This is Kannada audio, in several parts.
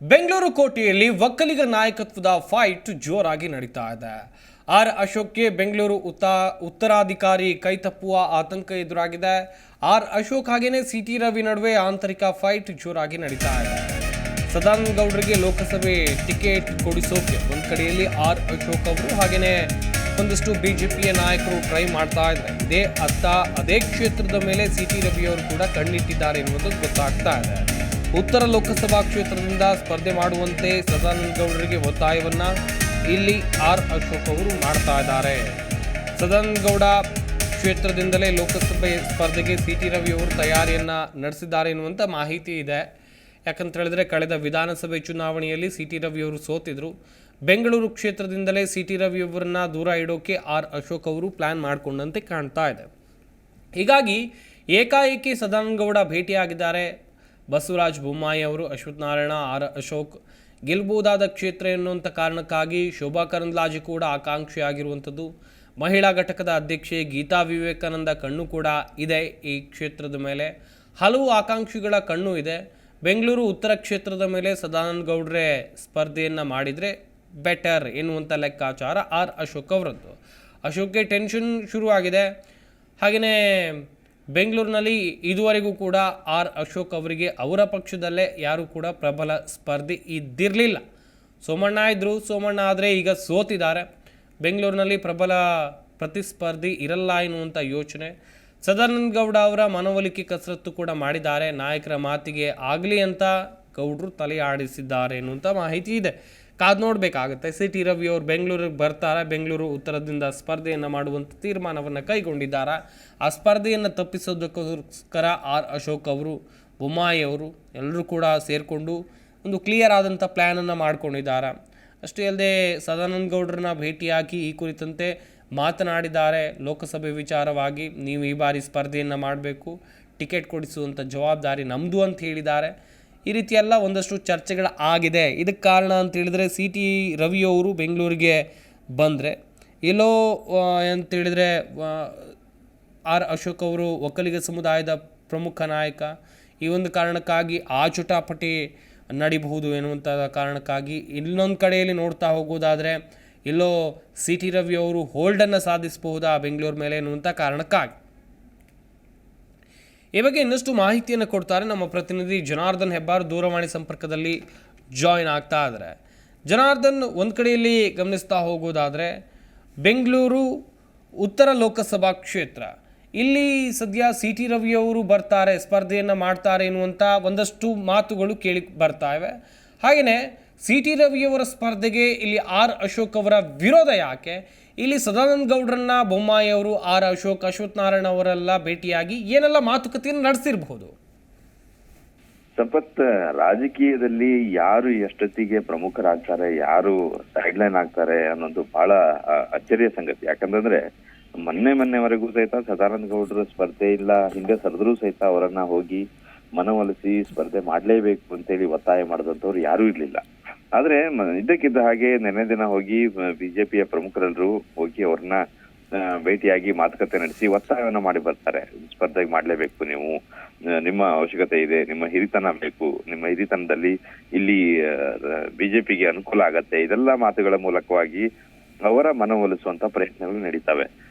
ಬೆಂಗಳೂರು ಕೋಟೆಯಲ್ಲಿ ಒಕ್ಕಲಿಗ ನಾಯಕತ್ವದ ಫೈಟ್ ಜೋರಾಗಿ ನಡೀತಾ ಇದೆ. ಆರ್ ಅಶೋಕ್ಗೆ ಬೆಂಗಳೂರು ಉತ್ತ ಉತ್ತರಾಧಿಕಾರಿ ಕೈ ತಪ್ಪುವ ಆತಂಕ ಎದುರಾಗಿದೆ. ಆರ್ ಅಶೋಕ್ ಹಾಗೇನೆ ಸಿ ಟಿ ರವಿ ನಡುವೆ ಆಂತರಿಕ ಫೈಟ್ ಜೋರಾಗಿ ನಡೀತಾ ಇದೆ. ಸದಾನಂದ ಗೌಡರಿಗೆ ಲೋಕಸಭೆ ಟಿಕೆಟ್ ಕೊಡಿಸೋಕೆ ಒಂದು ಕಡೆಯಲ್ಲಿ ಆರ್ ಅಶೋಕ್ ಅವರು ಹಾಗೇನೆ ಒಂದಷ್ಟು ಪಿಯ ನಾಯಕರು ಟ್ರೈ ಮಾಡ್ತಾ ಇದ್ದಾರೆ. ಇದೇ ಅತ್ತ, ಅದೇ ಕ್ಷೇತ್ರದ ಮೇಲೆ ಸಿ ಟಿ ರವಿ ಅವರು ಕೂಡ ಕಣ್ಣಿಟ್ಟಿದ್ದಾರೆ ಎನ್ನುವುದು ಗೊತ್ತಾಗ್ತಾ ಇದೆ. ಉತ್ತರ ಲೋಕಸಭಾ ಕ್ಷೇತ್ರದಿಂದ ಸ್ಪರ್ಧೆ ಮಾಡುವಂತೆ ಸದಾನಂದ ಗೌಡರಿಗೆ ಒತ್ತಾಯವನ್ನ ಇಲ್ಲಿ ಆರ್ ಅಶೋಕ್ ಅವರು ಮಾಡ್ತಾ ಇದ್ದಾರೆ. ಸದಾನಂದ ಗೌಡ ಕ್ಷೇತ್ರದಿಂದಲೇ ಲೋಕಸಭೆ ಸ್ಪರ್ಧೆಗೆ ಸಿ ಟಿ ರವಿ ಅವರು ತಯಾರಿಯನ್ನ ನಡೆಸಿದ್ದಾರೆ ಎನ್ನುವಂಥ ಮಾಹಿತಿ ಇದೆ. ಯಾಕಂತ ಹೇಳಿದ್ರೆ ಕಳೆದ ವಿಧಾನಸಭೆ ಚುನಾವಣೆಯಲ್ಲಿ ಸಿ ಟಿ ರವಿ ಅವರು ಸೋತಿದ್ರು. ಬೆಂಗಳೂರು ಕ್ಷೇತ್ರದಿಂದಲೇ ಸಿ ಟಿ ರವಿ ಅವರನ್ನ ದೂರ ಇಡೋಕೆ ಆರ್ ಅಶೋಕ್ ಅವರು ಪ್ಲಾನ್ ಮಾಡಿಕೊಂಡಂತೆ ಕಾಣ್ತಾ ಇದೆ. ಹೀಗಾಗಿ ಏಕಾಏಕಿ ಸದಾನಂದ ಗೌಡ ಭೇಟಿಯಾಗಿದ್ದಾರೆ. ಬಸವರಾಜ ಬೊಮ್ಮಾಯಿ ಅವರು, ಅಶ್ವಥ್ ನಾರಾಯಣ, ಆರ್ ಅಶೋಕ್ ಗೆಲ್ಬಹುದಾದ ಕ್ಷೇತ್ರ ಎನ್ನುವಂಥ ಕಾರಣಕ್ಕಾಗಿ ಶೋಭಾ ಕರಂದ್ಲಾಜೆ ಕೂಡ ಆಕಾಂಕ್ಷಿಯಾಗಿರುವಂಥದ್ದು. ಮಹಿಳಾ ಘಟಕದ ಅಧ್ಯಕ್ಷೆ ಗೀತಾ ವಿವೇಕಾನಂದ ಕಣ್ಣು ಕೂಡ ಇದೆ ಈ ಕ್ಷೇತ್ರದ ಮೇಲೆ. ಹಲವು ಆಕಾಂಕ್ಷಿಗಳ ಕಣ್ಣು ಇದೆ. ಬೆಂಗಳೂರು ಉತ್ತರ ಕ್ಷೇತ್ರದ ಮೇಲೆ ಸದಾನಂದ ಗೌಡ್ರೆ ಸ್ಪರ್ಧೆಯನ್ನು ಮಾಡಿದರೆ ಬೆಟರ್ ಎನ್ನುವಂಥ ಲೆಕ್ಕಾಚಾರ ಆರ್ ಅಶೋಕ್ ಅವರದ್ದು. ಅಶೋಕ್ಗೆ ಟೆನ್ಷನ್ ಶುರುವಾಗಿದೆ. ಹಾಗೆಯೇ ಬೆಂಗಳೂರಿನಲ್ಲಿ ಇದುವರೆಗೂ ಕೂಡ ಆರ್ ಅಶೋಕ್ ಅವರಿಗೆ ಅವರ ಪಕ್ಷದಲ್ಲೇ ಯಾರೂ ಕೂಡ ಪ್ರಬಲ ಸ್ಪರ್ಧಿ ಇದ್ದಿರಲಿಲ್ಲ. ಸೋಮಣ್ಣ ಇದ್ದರು ಸೋಮಣ್ಣ ಆದರೆ ಈಗ ಸೋತಿದ್ದಾರೆ. ಬೆಂಗಳೂರಿನಲ್ಲಿ ಪ್ರಬಲ ಪ್ರತಿಸ್ಪರ್ಧಿ ಇರಲ್ಲ ಎನ್ನುವಂಥ ಯೋಚನೆ. ಸದಾನಂದ ಗೌಡ ಅವರ ಮನವೊಲಿಕೆ ಕಸರತ್ತು ಕೂಡ ಮಾಡಿದ್ದಾರೆ. ನಾಯಕರ ಮಾತಿಗೆ ಆಗಲಿ ಅಂತ ಗೌಡರು ತಲೆ ಆಡಿಸಿದ್ದಾರೆ ಎನ್ನುವಂಥ ಮಾಹಿತಿ ಇದೆ. ಕಾದು ನೋಡಬೇಕಾಗುತ್ತೆ. ಸಿಟಿ ರವಿ ಅವರು ಬೆಂಗಳೂರಿಗೆ ಬರ್ತಾರೆ. ಬೆಂಗಳೂರು ಉತ್ತರದಿಂದ ಸ್ಪರ್ಧೆಯನ್ನು ಮಾಡುವಂಥ ತೀರ್ಮಾನವನ್ನು ಕೈಗೊಂಡಿದ್ದಾರೆ. ಆ ಸ್ಪರ್ಧೆಯನ್ನು ತಪ್ಪಿಸೋದಕ್ಕೋಸ್ಕರ ಆರ್ ಅಶೋಕ್ ಅವರು ಬೊಮ್ಮಾಯಿ ಅವರು ಎಲ್ಲರೂ ಕೂಡ ಸೇರಿಕೊಂಡು ಒಂದು ಕ್ಲಿಯರ್ ಆದಂಥ ಪ್ಲ್ಯಾನನ್ನು ಮಾಡ್ಕೊಂಡಿದ್ದಾರೆ. ಅಷ್ಟೇ ಅಲ್ಲದೆ ಸದಾನಂದ ಗೌಡ್ರನ್ನ ಭೇಟಿಯಾಗಿ ಈ ಕುರಿತಂತೆ ಮಾತನಾಡಿದ್ದಾರೆ. ಲೋಕಸಭೆ ವಿಚಾರವಾಗಿ ನೀವು ಈ ಬಾರಿ ಸ್ಪರ್ಧೆಯನ್ನು ಮಾಡಬೇಕು, ಟಿಕೆಟ್ ಕೊಡಿಸುವಂಥ ಜವಾಬ್ದಾರಿ ನಮ್ಮದು ಅಂತ ಹೇಳಿದ್ದಾರೆ. ಈ ರೀತಿ ಎಲ್ಲ ಒಂದಷ್ಟು ಚರ್ಚೆಗಳು ಆಗಿದೆ. ಇದಕ್ಕೆ ಕಾರಣ ಅಂತ ಹೇಳಿದರೆ ಸಿ ಟಿ ರವಿಯವರು ಬೆಂಗಳೂರಿಗೆ ಬಂದರೆ. ಎಲ್ಲೋ ಅಂತೇಳಿದರೆ ಆರ್ ಅಶೋಕ್ ಅವರು ಒಕ್ಕಲಿಗ ಸಮುದಾಯದ ಪ್ರಮುಖ ನಾಯಕ. ಈ ಒಂದು ಕಾರಣಕ್ಕಾಗಿ ಆ ಚುಟಾಪಟಿ ನಡಿಬಹುದು ಎನ್ನುವಂಥ ಕಾರಣಕ್ಕಾಗಿ ಇನ್ನೊಂದು ಕಡೆಯಲ್ಲಿ ನೋಡ್ತಾ ಹೋಗೋದಾದರೆ, ಎಲ್ಲೋ ಸಿ ಟಿ ರವಿ ಅವರು ಹೋಲ್ಡನ್ನು ಸಾಧಿಸಬಹುದಾ ಬೆಂಗಳೂರು ಮೇಲೆ ಎನ್ನುವಂಥ ಕಾರಣಕ್ಕಾಗಿ. ಈ ಬಗ್ಗೆ ಇನ್ನಷ್ಟು ಮಾಹಿತಿಯನ್ನು ಕೊಡ್ತಾರೆ ನಮ್ಮ ಪ್ರತಿನಿಧಿ ಜನಾರ್ದನ್ ಹೆಬ್ಬಾರ್ ದೂರವಾಣಿ ಸಂಪರ್ಕದಲ್ಲಿ ಜಾಯಿನ್ ಆಗ್ತಾ ಇದ್ದಾರೆ. ಜನಾರ್ದನ್, ಒಂದು ಕಡೆಯಲ್ಲಿ ಗಮನಿಸ್ತಾ ಹೋಗೋದಾದರೆ, ಬೆಂಗಳೂರು ಉತ್ತರ ಲೋಕಸಭಾ ಕ್ಷೇತ್ರ. ಇಲ್ಲಿ ಸದ್ಯ ಸಿ ಟಿ ರವಿಯವರು ಬರ್ತಾರೆ, ಸ್ಪರ್ಧೆಯನ್ನು ಮಾಡ್ತಾರೆ ಎನ್ನುವಂಥ ಒಂದಷ್ಟು ಮಾತುಗಳು ಕೇಳಿ ಬರ್ತಾ ಇವೆ. ಹಾಗೆಯೇ ಸಿ ಟಿ ರವಿಯವರ ಸ್ಪರ್ಧೆಗೆ ಇಲ್ಲಿ ಆರ್. ಅಶೋಕ್ ಅವರ ವಿರೋಧ ಯಾಕೆ? ಇಲ್ಲಿ ಸದಾನಂದ ಗೌಡ್ರನ್ನ ಬೊಮ್ಮಾಯಿ ಅವರು ಆರ್. ಅಶೋಕ್, ಅಶ್ವಥ್ ನಾರಾಯಣ ಅವರೆಲ್ಲ ಭೇಟಿಯಾಗಿ ಏನೆಲ್ಲ ಮಾತುಕತೆಯನ್ನು ನಡೆಸಿರಬಹುದು? ಸಂಪತ್, ರಾಜಕೀಯದಲ್ಲಿ ಯಾರು ಎಷ್ಟೊತ್ತಿಗೆ ಪ್ರಮುಖರಾಗ್ತಾರೆ, ಯಾರು ಸೈಡ್ಲೈನ್ ಆಗ್ತಾರೆ ಅನ್ನೋದು ಬಹಳ ಅಚ್ಚರಿಯ ಸಂಗತಿ. ಯಾಕಂತಂದ್ರೆ ಮೊನ್ನೆ ಮೊನ್ನೆವರೆಗೂ ಸಹಿತ ಸದಾನಂದ ಗೌಡರು ಸ್ಪರ್ಧೆ ಇಲ್ಲ, ಹಿಂದೆ ಸರಿದ್ರೂ ಸಹಿತ ಅವರನ್ನ ಹೋಗಿ ಮನವೊಲಿಸಿ ಸ್ಪರ್ಧೆ ಮಾಡಲೇಬೇಕು ಅಂತೇಳಿ ಒತ್ತಾಯ ಮಾಡಿದಂಥವ್ರು ಯಾರೂ ಇರ್ಲಿಲ್ಲ. ಆದ್ರೆ ಇದ್ದಕ್ಕಿದ್ದ ಹಾಗೆ ನಿನ್ನೆ ದಿನ ಹೋಗಿ ಬಿಜೆಪಿಯ ಪ್ರಮುಖರೆಲ್ಲರೂ ಹೋಗಿ ಅವ್ರನ್ನ ಭೇಟಿಯಾಗಿ ಮಾತುಕತೆ ನಡೆಸಿ ಒತ್ತಾಯವನ್ನ ಮಾಡಿ ಬರ್ತಾರೆ. ಸ್ಪರ್ಧೆಗೆ ಮಾಡಲೇಬೇಕು ನೀವು. ನಿಮ್ಮ ಅವಶ್ಯಕತೆ ಇದೆ, ನಿಮ್ಮ ಹಿರಿತನ ಬೇಕು. ನಿಮ್ಮ ಹಿರಿತನದಲ್ಲಿ ಇಲ್ಲಿ ಬಿಜೆಪಿಗೆ ಅನುಕೂಲ ಆಗತ್ತೆ. ಇದೆಲ್ಲ ಮಾತುಗಳ ಮೂಲಕವಾಗಿ ಅವರ ಮನವೊಲಿಸುವಂತ ಪ್ರಯತ್ನಗಳು ನಡೀತವೆ.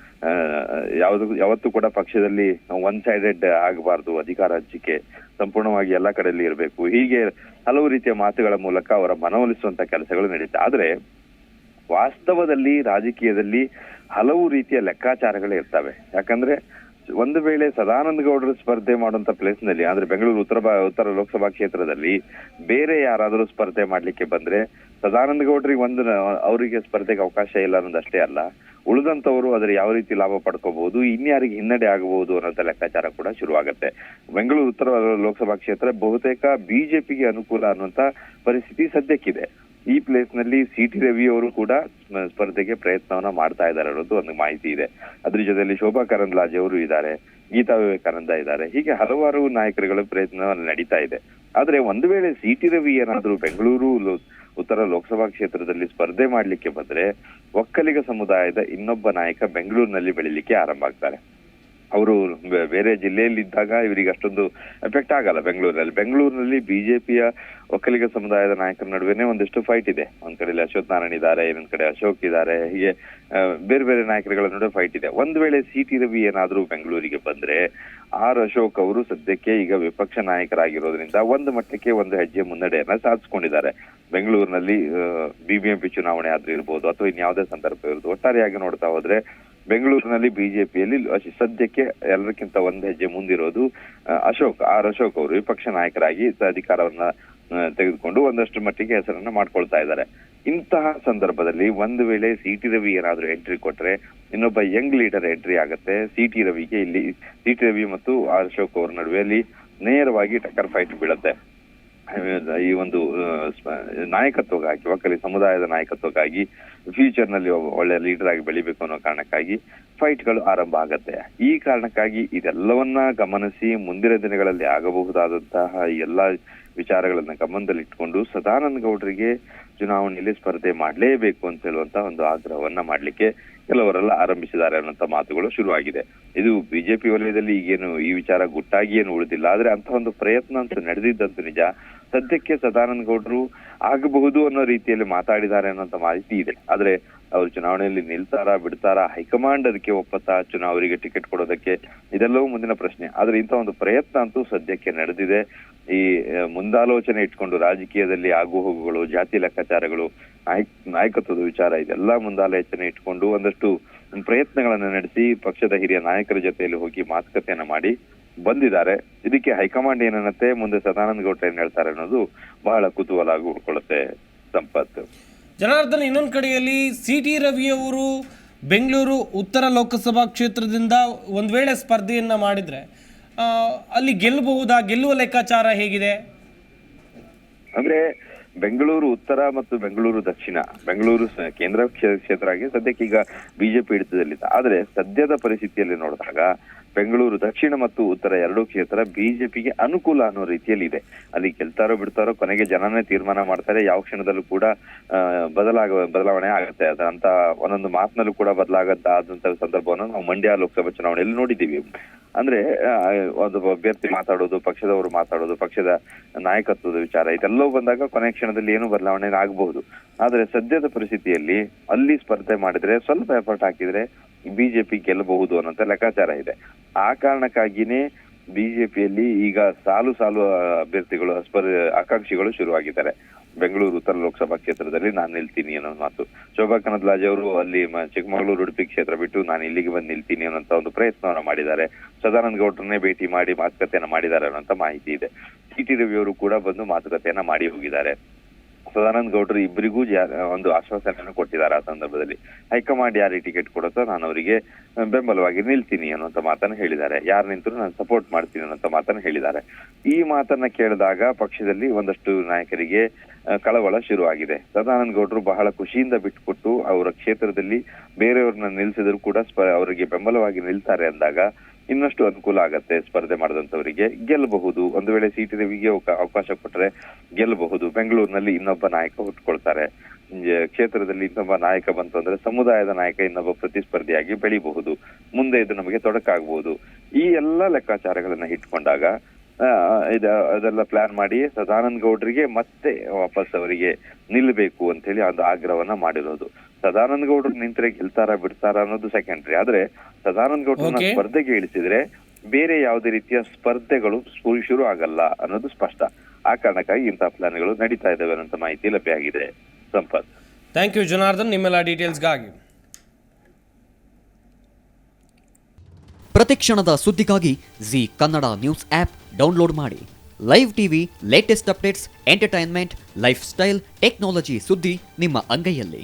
ಯಾವುದು, ಯಾವತ್ತೂ ಕೂಡ ಪಕ್ಷದಲ್ಲಿ ಒನ್ ಸೈಡೆಡ್ ಆಗಬಾರ್ದು, ಅಧಿಕಾರ ಹಂಚಿಕೆ ಸಂಪೂರ್ಣವಾಗಿ ಎಲ್ಲಾ ಕಡೆಯಲ್ಲಿ ಇರಬೇಕು. ಹೀಗೆ ಹಲವು ರೀತಿಯ ಮಾತುಗಳ ಮೂಲಕ ಅವರ ಮನವೊಲಿಸುವಂತ ಕೆಲಸಗಳು ನಡೀತಾ. ಆದ್ರೆ, ವಾಸ್ತವದಲ್ಲಿ, ರಾಜಕೀಯದಲ್ಲಿ ಹಲವು ರೀತಿಯ ಲೆಕ್ಕಾಚಾರಗಳು ಇರ್ತವೆ. ಯಾಕಂದ್ರೆ, ಒಂದು ವೇಳೆ ಸದಾನಂದ ಗೌಡರು ಸ್ಪರ್ಧೆ ಮಾಡುವಂತ ಪ್ಲೇಸ್ನಲ್ಲಿ ಅಂದ್ರೆ ಬೆಂಗಳೂರು ಉತ್ತರ ಉತ್ತರ ಲೋಕಸಭಾ ಕ್ಷೇತ್ರದಲ್ಲಿ ಬೇರೆ ಯಾರಾದರೂ ಸ್ಪರ್ಧೆ ಮಾಡ್ಲಿಕ್ಕೆ ಬಂದ್ರೆ, ಸದಾನಂದ ಗೌಡರಿಗೆ ಒಂದು, ಅವರಿಗೆ ಸ್ಪರ್ಧೆಗೆ ಅವಕಾಶ ಇಲ್ಲ ಅನ್ನೋದಷ್ಟೇ ಅಲ್ಲ. ಉಳಿದಂತವರು ಅದರ ಯಾವ ರೀತಿ ಲಾಭ ಪಡ್ಕೋಬಹುದು, ಇನ್ಯಾರಿಗೆ ಹಿನ್ನಡೆ ಆಗಬಹುದು ಅನ್ನೋಂಥ ಲೆಕ್ಕಾಚಾರ ಕೂಡ ಶುರುವಾಗುತ್ತೆ. ಬೆಂಗಳೂರು, ಉತ್ತರ ಲೋಕಸಭಾ ಕ್ಷೇತ್ರ ಬಹುತೇಕ ಬಿಜೆಪಿಗೆ ಅನುಕೂಲ ಅನ್ನುವಂತ ಪರಿಸ್ಥಿತಿ ಸದ್ಯಕ್ಕಿದೆ. ಈ ಪ್ಲೇಸ್ನಲ್ಲಿ ಸಿ ಟಿ ರವಿ ಅವರು ಕೂಡ ಸ್ಪರ್ಧೆಗೆ ಪ್ರಯತ್ನವನ್ನ ಮಾಡ್ತಾ ಇದ್ದಾರೆ ಅನ್ನೋದು ಒಂದು ಮಾಹಿತಿ ಇದೆ. ಅದ್ರ ಜೊತೆಯಲ್ಲಿ ಶೋಭಾ ಕರಂದ್ಲಾಜೆ ಅವರು ಇದ್ದಾರೆ, ಗೀತಾ ವಿವೇಕಾನಂದ ಇದ್ದಾರೆ, ಹೀಗೆ ಹಲವಾರು ನಾಯಕರುಗಳ ಪ್ರಯತ್ನ ನಡೀತಾ ಇದೆ. ಆದ್ರೆ ಒಂದು ವೇಳೆ ಸಿ ಟಿ ರವಿ ಏನಾದ್ರೂ ಬೆಂಗಳೂರು ಉತ್ತರ ಲೋಕಸಭಾ ಕ್ಷೇತ್ರದಲ್ಲಿ ಸ್ಪರ್ಧೆ ಮಾಡ್ಲಿಕ್ಕೆ ಬಂದ್ರೆ ಒಕ್ಕಲಿಗ ಸಮುದಾಯದ ಇನ್ನೊಬ್ಬ ನಾಯಕ ಬೆಂಗಳೂರಿನಲ್ಲಿ ಬೆಳಿಲಿಕ್ಕೆ ಆರಂಭ ಆಗ್ತಾರೆ. ಅವರು ಬೇರೆ ಜಿಲ್ಲೆಯಲ್ಲಿ ಇದ್ದಾಗ ಇವರಿಗೆ ಅಷ್ಟೊಂದು ಎಫೆಕ್ಟ್ ಆಗಲ್ಲ ಬೆಂಗಳೂರಲ್ಲಿ. ಬೆಂಗಳೂರಿನಲ್ಲಿ ಬಿಜೆಪಿಯ ಒಕ್ಕಲಿಗ ಸಮುದಾಯದ ನಾಯಕರ ನಡುವೆನೆ ಒಂದಿಷ್ಟು ಫೈಟ್ ಇದೆ. ಒಂದ್ ಕಡೆಯಲ್ಲಿ ಅಶ್ವಥ್ ನಾರಾಯಣ ಇದ್ದಾರೆ, ಇನ್ನೊಂದ್ ಕಡೆ ಅಶೋಕ್ ಇದ್ದಾರೆ. ಹೀಗೆ ಬೇರೆ ಬೇರೆ ನಾಯಕರುಗಳ ನಡುವೆ ಫೈಟ್ ಇದೆ. ಒಂದ್ ವೇಳೆ ಸಿ ಟಿ ರವಿ ಏನಾದ್ರೂ ಬೆಂಗಳೂರಿಗೆ ಬಂದ್ರೆ, ಆರ್ ಅಶೋಕ್ ಅವರು ಸದ್ಯಕ್ಕೆ ಈಗ ವಿಪಕ್ಷ ನಾಯಕರಾಗಿರೋದ್ರಿಂದ ಒಂದು ಮಟ್ಟಕ್ಕೆ ಒಂದು ಹೆಜ್ಜೆ ಮುನ್ನಡೆಯನ್ನ ಸಾಧಿಸಿಕೊಂಡಿದ್ದಾರೆ. ಬೆಂಗಳೂರಿನಲ್ಲಿ ಬಿಬಿಎಂಪಿ ಚುನಾವಣೆ ಆದ್ರೂ ಇರ್ಬೋದು, ಅಥವಾ ಇನ್ಯಾವುದೇ ಸಂದರ್ಭ ಇರ್ಬೋದು, ಒಟ್ಟಾರೆಯಾಗಿ ನೋಡ್ತಾ ಹೋದ್ರೆ ಬೆಂಗಳೂರಿನಲ್ಲಿ ಬಿಜೆಪಿಯಲ್ಲಿ ಸದ್ಯಕ್ಕೆ ಎಲ್ಲರಿಗಿಂತ ಒಂದು ಹೆಜ್ಜೆ ಮುಂದಿರೋದು ಅಶೋಕ್, ಆರ್ ಅಶೋಕ್ ಅವರು ವಿಪಕ್ಷ ನಾಯಕರಾಗಿ ಅಧಿಕಾರವನ್ನ ತೆಗೆದುಕೊಂಡು ಒಂದಷ್ಟು ಮಟ್ಟಿಗೆ ಹೆಸರನ್ನ ಮಾಡ್ಕೊಳ್ತಾ ಇದ್ದಾರೆ. ಇಂತಹ ಸಂದರ್ಭದಲ್ಲಿ ಒಂದು ವೇಳೆ ಸಿ ಟಿ ರವಿ ಏನಾದ್ರೂ ಎಂಟ್ರಿ ಕೊಟ್ರೆ, ಇನ್ನೊಬ್ಬ ಯಂಗ್ ಲೀಡರ್ ಎಂಟ್ರಿ ಆಗುತ್ತೆ. ಸಿ ಟಿ ರವಿಗೆ ಇಲ್ಲಿ ಸಿ ಟಿ ರವಿ ಮತ್ತು ಆರ್ ಅಶೋಕ್ ಅವರ ನಡುವೆಯಲ್ಲಿ ನೇರವಾಗಿ ಟಕ್ಕರ್ ಫೈಟ್ ಬೀಳುತ್ತೆ. ಈ ಒಂದು ನಾಯಕತ್ವಕ್ಕಾಗಿ, ಒಕ್ಕಲಿ ಸಮುದಾಯದ ನಾಯಕತ್ವಕ್ಕಾಗಿ ಫ್ಯೂಚರ್ನಲ್ಲಿ ಒಳ್ಳೆ ಲೀಡರ್ ಆಗಿ ಬೆಳಿಬೇಕು ಅನ್ನೋ ಕಾರಣಕ್ಕಾಗಿ ಫೈಟ್ಗಳು ಆರಂಭ ಆಗುತ್ತೆ. ಈ ಕಾರಣಕ್ಕಾಗಿ ಇದೆಲ್ಲವನ್ನ ಗಮನಿಸಿ ಮುಂದಿನ ದಿನಗಳಲ್ಲಿ ಆಗಬಹುದಾದಂತಹ ಎಲ್ಲಾ ವಿಚಾರಗಳನ್ನ ಗಮನದಲ್ಲಿಟ್ಟುಕೊಂಡು ಸದಾನಂದ ಗೌಡರಿಗೆ ಚುನಾವಣೆಯಲ್ಲಿ ಸ್ಪರ್ಧೆ ಮಾಡಲೇಬೇಕು ಅಂತ ಹೇಳುವಂತ ಒಂದು ಆಗ್ರಹವನ್ನ ಮಾಡ್ಲಿಕ್ಕೆ ಕೆಲವರೆಲ್ಲ ಆರಂಭಿಸಿದ್ದಾರೆ ಅನ್ನೋಂಥ ಮಾತುಗಳು ಶುರುವಾಗಿದೆ. ಇದು ಬಿಜೆಪಿ ವಲಯದಲ್ಲಿ ಈಗೇನು ಈ ವಿಚಾರ ಗುಟ್ಟಾಗಿ ಏನು ಉಳಿದಿಲ್ಲ. ಆದ್ರೆ ಅಂತ ಒಂದು ಪ್ರಯತ್ನ ಅಂತೂ ನಡೆದಿದ್ದಂತೂ ನಿಜ. ಸದ್ಯಕ್ಕೆ ಸದಾನಂದ ಗೌಡರು ಆಗಬಹುದು ಅನ್ನೋ ರೀತಿಯಲ್ಲಿ ಮಾತಾಡಿದ್ದಾರೆ ಅನ್ನೋಂತ ಮಾಹಿತಿ ಇದೆ. ಆದ್ರೆ ಅವರು ಚುನಾವಣೆಯಲ್ಲಿ ನಿಲ್ತಾರಾ, ಬಿಡ್ತಾರಾ ಹೈಕಮಾಂಡ್ ಅದಕ್ಕೆ ಒಪ್ಪತ್ತಾ ಚುನಾವಣೆಗೆ ಟಿಕೆಟ್ ಕೊಡೋದಕ್ಕೆ ಇದೆಲ್ಲವೂ ಮುಂದಿನ ಪ್ರಶ್ನೆ. ಆದ್ರೆ ಇಂಥ ಒಂದು ಪ್ರಯತ್ನ ಅಂತೂ ಸದ್ಯಕ್ಕೆ ನಡೆದಿದೆ. ಈ ಮುಂದಾಲೋಚನೆ ಇಟ್ಕೊಂಡು ರಾಜಕೀಯದಲ್ಲಿ ಆಗು ಹೋಗುಗಳು, ಜಾತಿ ಲೆಕ್ಕಾಚಾರಗಳು, ನಾಯಕ್, ನಾಯಕತ್ವದ ವಿಚಾರ ಇದೆಲ್ಲ ಮುಂದಾಲೋಚನೆ ಇಟ್ಕೊಂಡು ಒಂದಷ್ಟು ಪ್ರಯತ್ನಗಳನ್ನ ನಡೆಸಿ ಪಕ್ಷದ ಹಿರಿಯ ನಾಯಕರ ಜೊತೆಯಲ್ಲಿ ಹೋಗಿ ಮಾತುಕತೆಯನ್ನ ಮಾಡಿ ಬಂದಿದ್ದಾರೆ. ಇದಕ್ಕೆ ಹೈಕಮಾಂಡ್ ಏನನ್ನತ್ತೆ? ಮುಂದೆ ಸದಾನಂದ ಗೌಡ ಏನ್ ಹೇಳ್ತಾರೆ ಅನ್ನೋದು ಬಹಳ ಕುತೂಹಲ ಆಗಿ ಉಳ್ಕೊಳ್ಳುತ್ತೆ ಸಂಪತ್. ಜನಾರ್ದನ್ ಇನ್ನೊಂದು ಕಡೆಯಲ್ಲಿ ಸಿ ಟಿ ರವಿಯವರು ಬೆಂಗಳೂರು ಉತ್ತರ ಲೋಕಸಭಾ ಕ್ಷೇತ್ರದಿಂದ ಒಂದು ವೇಳೆ ಸ್ಪರ್ಧೆಯನ್ನು ಮಾಡಿದರೆ ಅಲ್ಲಿ ಗೆಲ್ಲಬಹುದಾ? ಗೆಲ್ಲುವ ಲೆಕ್ಕಾಚಾರ ಹೇಗಿದೆ? ಅಂದ್ರೆ ಬೆಂಗಳೂರು ಉತ್ತರ ಮತ್ತು ಬೆಂಗಳೂರು ದಕ್ಷಿಣ ಬೆಂಗಳೂರು ಕೇಂದ್ರ ಕ್ಷೇ- ಕ್ಷೇತ್ರ ಆಗಿ ಸದ್ಯಕ್ಕೆ ಈಗ ಬಿಜೆಪಿ ಹಿಡಿತದಲ್ಲಿದೆ. ಆದ್ರೆ ಸದ್ಯದ ಪರಿಸ್ಥಿತಿಯಲ್ಲಿ ನೋಡಿದಾಗ ಬೆಂಗಳೂರು, ದಕ್ಷಿಣ ಮತ್ತು ಉತ್ತರ ಎರಡೂ ಕ್ಷೇತ್ರ ಬಿಜೆಪಿಗೆ ಅನುಕೂಲ ಅನ್ನೋ ರೀತಿಯಲ್ಲಿ ಇದೆ ಅಲ್ಲಿ ಗೆಲ್ತಾರೋ ಬಿಡ್ತಾರೋ ಕೊನೆಗೆ ಜನನೇ ತೀರ್ಮಾನ ಮಾಡ್ತಾರೆ. ಯಾವ ಕ್ಷಣದಲ್ಲೂ ಕೂಡ ಬದಲಾಗ, ಬದಲಾವಣೆ ಆಗುತ್ತೆ. ಅದಂತ ಒಂದೊಂದು ಮಾತಿನಲ್ಲೂ ಕೂಡ ಬದಲಾಗತ್ತ ಆದಂತ ಸಂದರ್ಭವನ್ನು ನಾವು ಮಂಡ್ಯ ಲೋಕಸಭಾ ಚುನಾವಣೆಯಲ್ಲಿ ನೋಡಿದ್ದೀವಿ. ಅಂದ್ರೆ ಒಂದು ಅಭ್ಯರ್ಥಿ ಮಾತಾಡೋದು, ಪಕ್ಷದವರು ಮಾತಾಡೋದು, ಪಕ್ಷದ ನಾಯಕತ್ವದ ವಿಚಾರ, ಇದೆಲ್ಲವೂ ಬಂದಾಗ ಕೊನೆ ಕ್ಷಣದಲ್ಲಿ ಏನು ಬದಲಾವಣೆ ಆಗಬಹುದು. ಆದ್ರೆ ಸದ್ಯದ ಪರಿಸ್ಥಿತಿಯಲ್ಲಿ ಅಲ್ಲಿ ಸ್ಪರ್ಧೆ ಮಾಡಿದ್ರೆ ಸ್ವಲ್ಪ ಎಫರ್ಟ್ ಹಾಕಿದ್ರೆ ಬಿಜೆಪಿ ಗೆಲ್ಲಬಹುದು ಅನ್ನೋಂತ ಲೆಕ್ಕಾಚಾರ ಇದೆ. ಆ ಕಾರಣಕ್ಕಾಗಿನೇ ಬಿಜೆಪಿಯಲ್ಲಿ ಈಗ ಸಾಲು ಸಾಲು ಅಭ್ಯರ್ಥಿಗಳು ಸ್ಪರ್ ಆಕಾಂಕ್ಷಿಗಳು ಶುರುವಾಗಿದ್ದಾರೆ. ಬೆಂಗಳೂರು ಉತ್ತರ ಲೋಕಸಭಾ ಕ್ಷೇತ್ರದಲ್ಲಿ ನಾನು ನಿಲ್ತೀನಿ ಅನ್ನೋ ಮಾತು. ಶೋಭಾ ಕನದ್ಲಾಜ್ ಅವರು ಅಲ್ಲಿ ಚಿಕ್ಕಮಗಳೂರು ಉಡುಪಿ ಕ್ಷೇತ್ರ ಬಿಟ್ಟು ನಾನು ಇಲ್ಲಿಗೆ ಬಂದು ನಿಲ್ತೀನಿ ಅನ್ನೋಂತ ಒಂದು ಪ್ರಯತ್ನವನ್ನು ಮಾಡಿದ್ದಾರೆ. ಸದಾನಂದ ಗೌಡ್ರನ್ನೇ ಭೇಟಿ ಮಾಡಿ ಮಾತುಕತೆಯನ್ನ ಮಾಡಿದ್ದಾರೆ ಅನ್ನೋಂತ ಮಾಹಿತಿ ಇದೆ. ಟಿ ರವಿ ಅವರು ಕೂಡ ಬಂದು ಮಾತುಕತೆಯನ್ನ ಮಾಡಿ ಹೋಗಿದ್ದಾರೆ. ಸದಾನಂದ ಗೌಡರು ಇಬ್ಬರಿಗೂ ಒಂದು ಆಶ್ವಾಸನೆಯನ್ನು ಕೊಟ್ಟಿದ್ದಾರೆ ಆ ಸಂದರ್ಭದಲ್ಲಿ. ಹೈಕಮಾಂಡ್ ಯಾರಿಗೆ ಟಿಕೆಟ್ ಕೊಡುತ್ತೋ ನಾನು ಅವರಿಗೆ ಬೆಂಬಲವಾಗಿ ನಿಲ್ತೀನಿ ಅನ್ನುವಂತ ಮಾತನ್ನ ಹೇಳಿದ್ದಾರೆ. ಯಾರು ನಿಂತರೂ ನಾನು ಸಪೋರ್ಟ್ ಮಾಡ್ತೀನಿ ಅನ್ನೋಂತ ಮಾತನ್ನ ಹೇಳಿದ್ದಾರೆ. ಈ ಮಾತನ್ನ ಕೇಳಿದಾಗ ಪಕ್ಷದಲ್ಲಿ ಒಂದಷ್ಟು ನಾಯಕರಿಗೆ ಕಳವಳ ಶುರುವಾಗಿದೆ. ಸದಾನಂದ ಗೌಡರು ಬಹಳ ಖುಷಿಯಿಂದ ಬಿಟ್ಟುಕೊಟ್ಟು ಅವರ ಕ್ಷೇತ್ರದಲ್ಲಿ ಬೇರೆಯವ್ರನ್ನ ನಿಲ್ಸಿದ್ರು ಕೂಡ ಅವರಿಗೆ ಬೆಂಬಲವಾಗಿ ನಿಲ್ತಾರೆ ಅಂದಾಗ ಇನ್ನಷ್ಟು ಅನುಕೂಲ ಆಗತ್ತೆ ಸ್ಪರ್ಧೆ ಮಾಡಿದಂತವರಿಗೆ ಗೆಲ್ಲಬಹುದು. ಒಂದು ವೇಳೆ ಸಿ ಟಿ ರವಿಗೆ ಅವಕಾಶ ಕೊಟ್ಟರೆ ಗೆಲ್ಲಬಹುದು. ಬೆಂಗಳೂರಿನಲ್ಲಿ ಇನ್ನೊಬ್ಬ ನಾಯಕ ಹುಟ್ಕೊಳ್ತಾರೆ. ಕ್ಷೇತ್ರದಲ್ಲಿ ಇನ್ನೊಬ್ಬ ನಾಯಕ ಬಂತು ಅಂದ್ರೆ ಸಮುದಾಯದ ನಾಯಕ ಇನ್ನೊಬ್ಬ ಪ್ರತಿಸ್ಪರ್ಧಿಯಾಗಿ ಬೆಳಿಬಹುದು. ಮುಂದೆ ಇದು ನಮಗೆ ತೊಡಕಾಗಬಹುದು ಈ ಎಲ್ಲಾ ಲೆಕ್ಕಾಚಾರಗಳನ್ನ ಇಟ್ಕೊಂಡಾಗ ಅದೆಲ್ಲ ಪ್ಲಾನ್ ಮಾಡಿ ಸದಾನಂದ ಗೌಡರಿಗೆ ಮತ್ತೆ ವಾಪಸ್ ಅವರಿಗೆ ನಿಲ್ಲಬೇಕು ಅಂತ ಹೇಳಿ ಒಂದು ಆಗ್ರಹವನ್ನ ಮಾಡಿರೋದು. ಸದಾನಂದ ಗೌಡರು ನಿಂತ್ರೆ ಗೆಲ್ತಾರ ಬಿಡ್ತಾರ ಅನ್ನೋದು ಸೆಕೆಂಡ್ರಿ ಆದ್ರೆ ಸದಾನಂದ ಗೌಡರನ್ನ. ಸ್ಪರ್ಧೆಗೆ ಇಳಿಸಿದ್ರೆ ಬೇರೆ ಯಾವುದೇ ರೀತಿಯ ಸ್ಪರ್ಧೆಗಳು ಶುರು ಆಗಲ್ಲ ಅನ್ನೋದು ಸ್ಪಷ್ಟ. ಆ ಕಾರಣಕ್ಕಾಗಿ ಇಂತಹ ಪ್ಲಾನ್ಗಳು ನಡೀತಾ ಇದ್ದಾವೆ ಅನ್ನೋ ಮಾಹಿತಿ ಲಭ್ಯ ಆಗಿದೆ. ಸಂಪತ್. Thank you Janardhan. ನಿಮ್ಮೆಲ್ಲ ಪ್ರತೀ ಕ್ಷಣದ ಸುದ್ದಿಗಾಗಿ Zee Kannada news app download ಮಾಡಿ. Live TV latest updates entertainment lifestyle technology ಸುದ್ದಿ ನಿಮ್ಮ ಅಂಗೈಯಲ್ಲಿ.